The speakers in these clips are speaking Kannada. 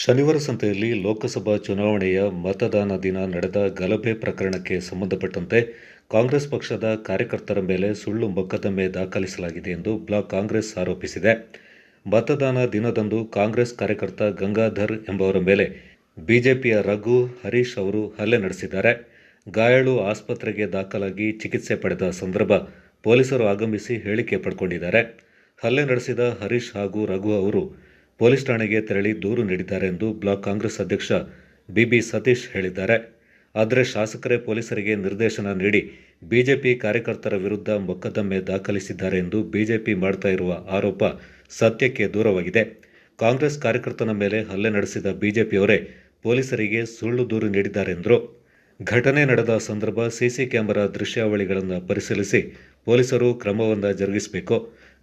ಶನಿವಾರ ಸಂತೆಯಲ್ಲಿ ಲೋಕಸಭಾ ಚುನಾವಣೆಯ ಮತದಾನ ದಿನ ನಡೆದ ಗಲಭೆ ಪ್ರಕರಣಕ್ಕೆ ಸಂಬಂಧಪಟ್ಟಂತೆ ಕಾಂಗ್ರೆಸ್ ಪಕ್ಷದ ಕಾರ್ಯಕರ್ತರ ಮೇಲೆ ಸುಳ್ಳು ಮೊಕದ್ದಮೆ ದಾಖಲಿಸಲಾಗಿದೆ ಎಂದು ಬ್ಲಾಕ್ ಕಾಂಗ್ರೆಸ್ ಆರೋಪಿಸಿದೆ. ಮತದಾನ ದಿನದಂದು ಕಾಂಗ್ರೆಸ್ ಕಾರ್ಯಕರ್ತ ಗಂಗಾಧರ್ ಎಂಬವರ ಮೇಲೆ ಬಿಜೆಪಿಯ ರಘು ಹರೀಶ್ ಅವರು ಹಲ್ಲೆ ನಡೆಸಿದ್ದಾರೆ. ಗಾಯಾಳು ಆಸ್ಪತ್ರೆಗೆ ದಾಖಲಾಗಿ ಚಿಕಿತ್ಸೆ ಪಡೆದ ಸಂದರ್ಭ ಪೊಲೀಸರು ಆಗಮಿಸಿ ಹೇಳಿಕೆ ಪಡ್ಕೊಂಡಿದ್ದಾರೆ. ಹಲ್ಲೆ ನಡೆಸಿದ ಹರೀಶ್ ಹಾಗೂ ರಘು ಅವರು ಪೊಲೀಸ್ ಠಾಣೆಗೆ ತೆರಳಿ ದೂರು ನೀಡಿದ್ದಾರೆ ಎಂದು ಬ್ಲಾಕ್ ಕಾಂಗ್ರೆಸ್ ಅಧ್ಯಕ್ಷ ಬಿಬಿ ಸತೀಶ್ ಹೇಳಿದ್ದಾರೆ. ಆದರೆ ಶಾಸಕರೇ ಪೊಲೀಸರಿಗೆ ನಿರ್ದೇಶನ ನೀಡಿ ಬಿಜೆಪಿ ಕಾರ್ಯಕರ್ತರ ವಿರುದ್ಧ ಮೊಕದ್ದಮೆ ದಾಖಲಿಸಿದ್ದಾರೆ ಎಂದು ಬಿಜೆಪಿ ಮಾಡ್ತಾ ಇರುವ ಆರೋಪ ಸತ್ಯಕ್ಕೆ ದೂರವಾಗಿದೆ. ಕಾಂಗ್ರೆಸ್ ಕಾರ್ಯಕರ್ತನ ಮೇಲೆ ಹಲ್ಲೆ ನಡೆಸಿದ ಬಿಜೆಪಿಯವರೇ ಪೊಲೀಸರಿಗೆ ಸುಳ್ಳು ದೂರು ನೀಡಿದ್ದಾರೆ ಎಂದರು. ಘಟನೆ ನಡೆದ ಸಂದರ್ಭ ಸಿಸಿ ಕ್ಯಾಮೆರಾ ದೃಶ್ಯಾವಳಿಗಳನ್ನು ಪರಿಶೀಲಿಸಿ ಪೊಲೀಸರು ಕ್ರಮವನ್ನು ಜರುಗಿಸಬೇಕು.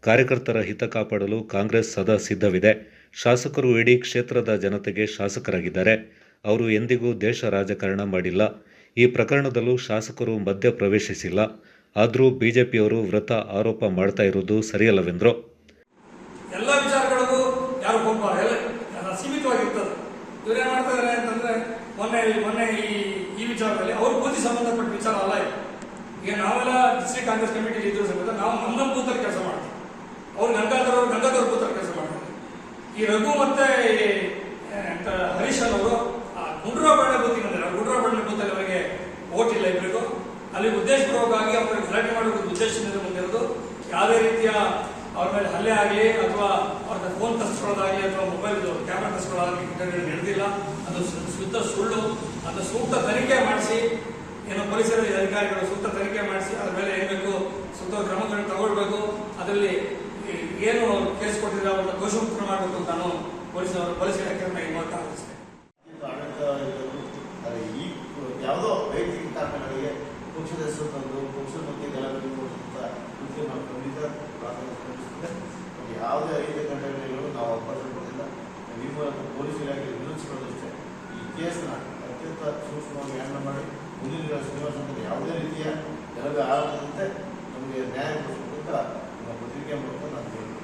ಕಾರ್ಯಕರ್ತರ ಹಿತ ಕಾಪಾಡಲು ಕಾಂಗ್ರೆಸ್ ಸದಾ ಸಿದ್ಧವಿದೆ. ಶಾಸಕರು ಇಡೀ ಕ್ಷೇತ್ರದ ಜನತೆಗೆ ಶಾಸಕರಾಗಿದ್ದಾರೆ. ಅವರು ಎಂದಿಗೂ ದೇಶ ರಾಜಕಾರಣ ಮಾಡಿಲ್ಲ. ಈ ಪ್ರಕರಣದಲ್ಲೂ ಶಾಸಕರು ಮಧ್ಯ ಪ್ರವೇಶಿಸಿಲ್ಲ. ಆದರೂ ಬಿಜೆಪಿಯವರು ವೃತ ಆರೋಪ ಮಾಡ್ತಾ ಇರುವುದು ಸರಿಯಲ್ಲವೆಂದರು? ಎಲ್ಲ ವಿಚಾರಗಳಿಗೂ ಯಾರು ಹೋಗ್ಬಾರ ಎಲ್ಲ ಸೀಮಿತವಾಗಿರ್ತದೆ. ಇವ್ರು ಮಾಡ್ತಾ ಇದಾರೆ ಅಂತಂದ್ರೆ ಮೊನ್ನೆ ಮೊನ್ನೆ ಈ ಈ ವಿಚಾರದಲ್ಲಿ ಅವ್ರ ಬೂತಿ ಸಂಬಂಧಪಟ್ಟ ವಿಚಾರ ಅಲ್ಲ ಈಗ ನಾವೆಲ್ಲ ಡಿಸ್ಟ್ರಿಕ್ಟ್ ಕಾಂಗ್ರೆಸ್ ಕಮಿಟಿ ಇದ್ರು ಸಮೇತ ನಾವು ನಮ್ಮ ಬೂತಲ್ಲಿ ಕೆಲಸ ಮಾಡ್ತೀವಿ ಅವ್ರು ಗಂಗಾಧರ್ ಅವರು ಗಂಗಾಧರ್ ಬೂತಲ್ಲಿ ಕೆಲಸ ಮಾಡ್ತಾರೆ ಈ ರಘು ಮತ್ತೆ ಈ, ಆ, ಎಂತ ಹರೀಶ್ ಅವರು ಗುಂಡ್ರಾಬಳ್ಳಿ ಬೂತಿಗೆ ಬಂದಿದ್ದಾರೆ ಗುಂಡ್ರಾಬಳ್ಳಿ ಬೂತಲ್ಲಿ ಅವರಿಗೆ ಇಬ್ಬರಿಗೂ ಅಲ್ಲಿ ಉದ್ದೇಶಪೂರ್ವಕವಾಗಿ ಅವರಿಗೆ ಗಲಾಟೆ ಮಾಡೋದು ಉದ್ದೇಶದಿಂದ ಬಂದಿರೋದು. ಯಾವುದೇ ರೀತಿಯ ಅವ್ರ ಮೇಲೆ ಹಲ್ಲೆ ಆಗಲಿ ಅಥವಾ ಅವ್ರ ಫೋನ್ ಕಸ್ಕೊಳ್ಳೋದಾಗಲಿ ಅಥವಾ ಮೊಬೈಲ್ ಕ್ಯಾಮ್ರಾ ಕಸ್ಕೊಳ್ಳೋದಾಗಲಿ ಘಟನೆಗಳು ನಡೆದಿಲ್ಲ. ಅದು ಶುದ್ಧ ಸುಳ್ಳು. ಅದು ಸೂಕ್ತ ತನಿಖೆ ಮಾಡಿಸಿ ಏನು ಪರಿಸರ ಅಧಿಕಾರಿಗಳು ಸೂಕ್ತ ತನಿಖೆ ಮಾಡಿಸಿ ಅದ್ರ ಮೇಲೆ ಏನಬೇಕು ಸೂಕ್ತ ಕ್ರಮಗಳನ್ನು ತಗೊಳ್ಬೇಕು. ಅದರಲ್ಲಿ ಏನು ಕೇಸ್ ಕೊಟ್ಟಿದ್ರೆ ಅವ್ರನ್ನ ದೋಷಮುಕ್ತ ಮಾಡಬೇಕು ಅಂತ ನಾನು ಪೊಲೀಸ್ ಪೊಲೀಸ್ ಇಲಾಖೆಯನ್ನು ಈ ಮೂಲಕ ಯಾವುದೇ ಘಟನೆಗಳು ನಾವು ಅವಕಾಶ ಕೊಡೋದಿಲ್ಲ ಮೂಲಕ ಪೊಲೀಸ್ ಇಲಾಖೆ ನಿಲ್ಲಿಸಿಕೊಳ್ಳೋದಷ್ಟೇ ಈ ಕೇಸ್ನ ಅತ್ಯಂತ ಸೂಕ್ಷ್ಮವಾಗಿ ಹ್ಯಾಂಡಲ್ ಮಾಡಿ ಮುಂದಿನ ದಿನ ಶ್ರೀನಿವಾಸಂದ್ರೆ ಯಾವುದೇ ರೀತಿಯ ಗಲಭೆ ಆಗದಂತೆ ನಮಗೆ ನ್ಯಾಯ ಕೊಡಿಸಬೇಕು ಅಂತ ನಮ್ಮ ಪತ್ರಿಕೆ ಮೂಲಕ ನಾನು ಹೇಳ್ತೀನಿ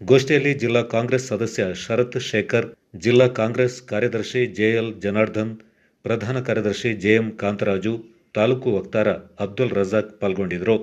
ಗೋಷ್ಠಿಯಲ್ಲಿ ಜಿಲ್ಲಾ ಕಾಂಗ್ರೆಸ್ ಸದಸ್ಯ ಶರತ್ ಶೇಖರ್, ಜಿಲ್ಲಾ ಕಾಂಗ್ರೆಸ್ ಕಾರ್ಯದರ್ಶಿ ಜೆಎಲ್ ಜನಾರ್ದನ್, ಪ್ರಧಾನ ಕಾರ್ಯದರ್ಶಿ ಜೆಎಂ ಕಾಂತರಾಜು, ತಾಲೂಕು ವಕ್ತಾರ ಅಬ್ದುಲ್ ರಜಾಕ್ ಪಾಲ್ಗೊಂಡಿದ್ದರು.